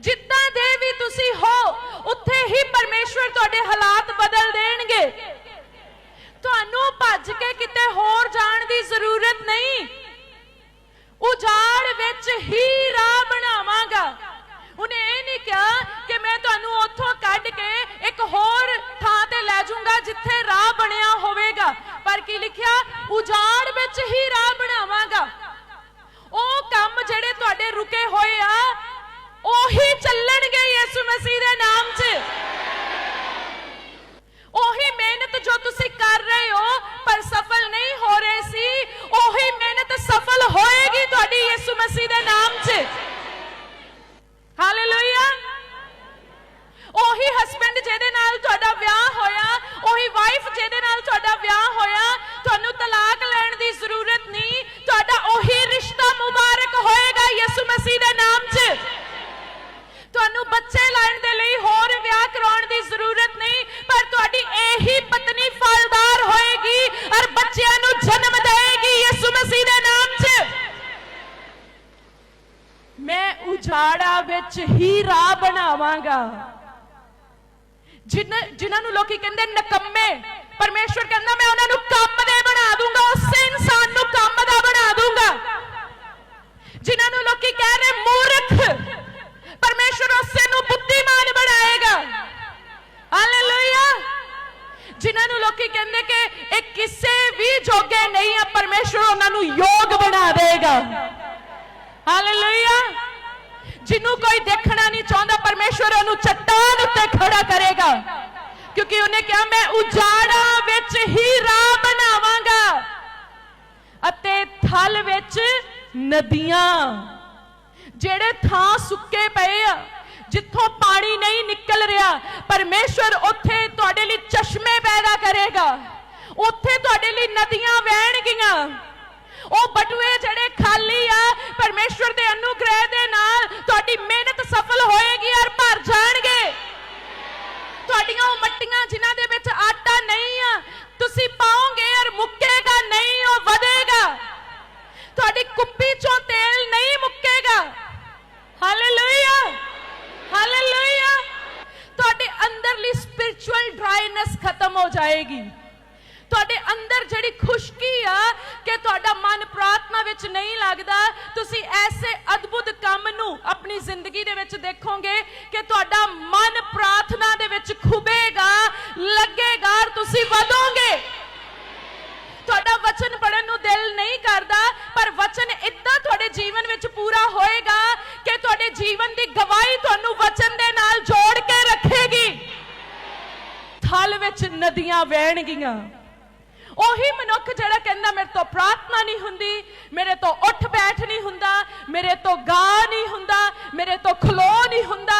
ਜਿੱਦਾਂ ਦੇ ਵੀ ਤੁਸੀਂ ਹੋ, ਉੱਥੇ ਹੀ ਪਰਮੇਸ਼ਵਰ ਤੁਹਾਡੇ ਹਾਲਾਤ ਬਦਲ ਦੇਣਗੇ। ਤੁਹਾਨੂੰ ਭੱਜ ਕੇ ਕਿਤੇ ਹੋਰ ਜਾਣ ਦੀ ਜ਼ਰੂਰਤ ਨਹੀਂ। ਉਜਾੜ ਵਿੱਚ ਹੀ ਰਾਹ ਬਣਾਵਾਂਗਾ। ਉਹਨੇ ਇਹ ਨਹੀਂ ਕਿਹਾ ਕਿ ਮੈਂ ਤੁਹਾਨੂੰ ਉੱਥੋਂ ਕੱਢ ਕੇ ਇੱਕ ਹੋਰ ਥਾਂ ਤੇ ਲੈ ਜਾਊਂਗਾ ਜਿੱਥੇ ਰਾਹ ਬਣਿਆ ਹੋਵੇਗਾ। ਪਰ ਕੀ ਲਿਖਿਆ? ਉਜਾੜ ਵਿੱਚ ਹੀ ਰਾਹ ਬਣਾਵਾਂਗਾ। ਉਹੀ ਹਸਬੰਡ ਜਿਹਦੇ ਨਾਲ ਤੁਹਾਡਾ ਵਿਆਹ ਹੋਇਆ, ਉਹੀ ਵਾਈਫ ਜਿਹਦੇ ਨਾਲ ਤੁਹਾਡਾ ਵਿਆਹ ਹੋਇਆ, ਤੁਹਾਨੂੰ ਤਲਾਕ ਲੈਣ ਦੀ ਜ਼ਰੂਰਤ ਨਹੀਂ, ਤੁਹਾਡਾ ਉਹੀ ਰਿਸ਼ਤਾ ਮੁਬਾਰਕ ਹੋਏਗਾ ਯਿਸੂ ਮਸੀਹ ਦੇ ਨਾਮ 'ਚ। ਤੁਹਾਨੂੰ ਬੱਚੇ ਲੈਣ ਦੇ ਲਈ ਹੋਰ ਵਿਆਹ ਕਰਾਉਣ ਦੀ ਜ਼ਰੂਰਤ ਨਹੀਂ, ਪਰ ਤੁਹਾਡੀ ਇਹੀ ਪਤਨੀ ਫਲਦਾਰ ਹੋਏਗੀ ਔਰ ਬੱਚਿਆਂ ਨੂੰ ਜਨਮ ਦੇਏਗੀ ਯਿਸੂ ਮਸੀਹ ਦੇ ਨਾਮ 'ਚ। ਮੈਂ ਉਜਾੜਾ ਵਿੱਚ ਹੀ ਰਾਹ ਬਣਾਵਾਂਗਾ। ਜਿਨ੍ਹਾਂ ਨੂੰ ਲੋਕੀ ਕਹਿੰਦੇ ਨਕੰਮੇ, ਪਰਮੇਸ਼ਵਰ ਕਹਿੰਦਾ ਮੈਂ ਉਹਨਾਂ ਨੂੰ ਕੰਮ ਦੇ ਬਣਾ ਦੂੰਗਾ, ਉਸੇ ਇਨਸਾਨ ਨੂੰ ਕੰਮ ਦਾ ਬਣਾ ਦੂੰਗਾ। ਜਿਨ੍ਹਾਂ ਨੂੰ ਲੋਕੀ ਕਹਿ ਰਹੇ ਮੂਰਖ, ਪਰਮੇਸ਼ਵਰ ਉਸੇ ਨੂੰ ਬੁੱਧੀਮਾਨ ਬਣਾਏਗਾ। ਹਾਲੇਲੂਇਆ ਜਿਨ੍ਹਾਂ ਨੂੰ ਲੋਕੀ ਕਹਿੰਦੇ ਕਿ ਇਹ ਕਿਸੇ ਵੀ ਜੋਗੇ ਨਹੀਂ ਆ, ਪਰਮੇਸ਼ਵਰ ਉਹਨਾਂ ਨੂੰ ਯੋਗ ਬਣਾ ਦੇਗਾ। ਹਾਲੇਲੂਇਆ ਜਿਹਨੂੰ ਕੋਈ ਦੇਖਣਾ ਨਹੀਂ ਚਾਹੁੰਦਾ ਪਰਮੇਸ਼ਵਰ ਉਹਨੂੰ ਚੱਟਾਨ ਉੱਤੇ ਖੜਾ ਕਰੇਗਾ ਕਿਉਂਕਿ ਉਹਨੇ ਕਿਹਾ ਮੈਂ ਉਜਾੜਾ ਵਿੱਚ ਹੀ ਰਾਹ ਬਣਾਵਾਂਗਾ ਅਤੇ ਥਲ ਵਿੱਚ ਨਦੀਆਂ ਜਿਹੜੇ ਥਾਂ ਸੁੱਕੇ ਪਏ ਆ ਜਿੱਥੋਂ ਪਾਣੀ ਨਹੀਂ ਨਿਕਲ ਰਿਹਾ ਪਰਮੇਸ਼ਵਰ ਉੱਥੇ ਤੁਹਾਡੇ ਲਈ ਚਸ਼ਮੇ ਪੈਦਾ ਕਰੇਗਾ ਉੱਥੇ ਤੁਹਾਡੇ ਲਈ ਨਦੀਆਂ ਵਹਿਣਗੀਆਂ ਉਹ ਬਟੂਏ ਜਿਹੜੇ ਖਾਲੀ ਆ ਪਰਮੇਸ਼ਵਰ ਦੇ ਅਨੁਗ੍ਰਹਿ ਦੇ ਨਾਲ ਤੁਹਾਡੀ ਮਿਹਨਤ ਸਫਲ ਹੋਏਗੀ ਔਰ ਭਰ ਜਾਣਗੇ ਤੁਹਾਡੀਆਂ ਉਹ ਮੱਟੀਆਂ ਜਿਨ੍ਹਾਂ ਦੇ ਵਿੱਚ ਆਟਾ ਨਹੀਂ ਆ ਤੁਸੀਂ ਪਾਓਗੇ ਔਰ ਮੁੱਕੇਗਾ ਨਹੀਂ ਉਹ ਵਧੇਗਾ ਤੁਹਾਡੀ ਕੁੱਪੀ ਚੋਂ ਤੇਲ ਨਹੀਂ ਮੁੱਕੇਗਾ ਹਾਲੇਲੂਇਆ ਹਾਲੇਲੂਇਆ ਤੁਹਾਡੇ ਅੰਦਰਲੀ ਸਪਿਰਚੁਅਲ ਡਰਾਈਨੈਸ ਖਤਮ ਤੁਹਾਡੇ ਅੰਦਰ ਜਿਹੜੀ ਖੁਸ਼ਕੀ ਆ ਕਿ ਤੁਹਾਡਾ ਮਨ ਪ੍ਰਾਰਥਨਾ ਵਿੱਚ ਨਹੀਂ ਲੱਗਦਾ, ਤੁਸੀਂ ਐਸੇ ਅਦਭੁਤ ਕੰਮ ਨੂੰ ਆਪਣੀ ਜ਼ਿੰਦਗੀ ਦੇ ਵਿੱਚ ਦੇਖੋਗੇ ਕਿ ਤੁਹਾਡਾ ਮਨ ਪ੍ਰਾਰਥਨਾ ਦੇ ਵਿੱਚ ਖੁਬੇ ਲੱਗੇਗਾ ਔਰ ਤੁਸੀਂ ਵਧੋਗੇ ਤੁਹਾਡਾ ਵਚਨ ਪੜਨ ਨੂੰ ਦਿਲ ਨਹੀਂ ਕਰਦਾ ਪਰ ਵਚਨ ਇਦਾਂ ਤੁਹਾਡੇ ਜੀਵਨ ਵਿੱਚ ਪੂਰਾ ਹੋਏਗਾ ਕਿ ਤੁਹਾਡੇ ਜੀਵਨ ਦੀ ਗਵਾਹੀ ਤੁਹਾਨੂੰ ਵਚਨ ਦੇ ਨਾਲ ਜੋੜ ਕੇ ਰੱਖੇਗੀ ਥਲ ਵਿੱਚ ਨਦੀਆਂ ਵਹਿਣਗੀਆਂ। ਉਹੀ ਮਨੁੱਖ ਜਿਹੜਾ ਕਹਿੰਦਾ, ਮੇਰੇ ਤੋਂ ਪ੍ਰਾਰਥਨਾ ਨਹੀਂ ਹੁੰਦੀ, ਮੇਰੇ ਤੋਂ ਉੱਠ ਬੈਠ ਨਹੀਂ ਹੁੰਦਾ, ਮੇਰੇ ਤੋਂ ਗਾ ਨਹੀਂ ਹੁੰਦਾ, ਮੇਰੇ ਤੋਂ ਖਲੋ ਨਹੀਂ ਹੁੰਦਾ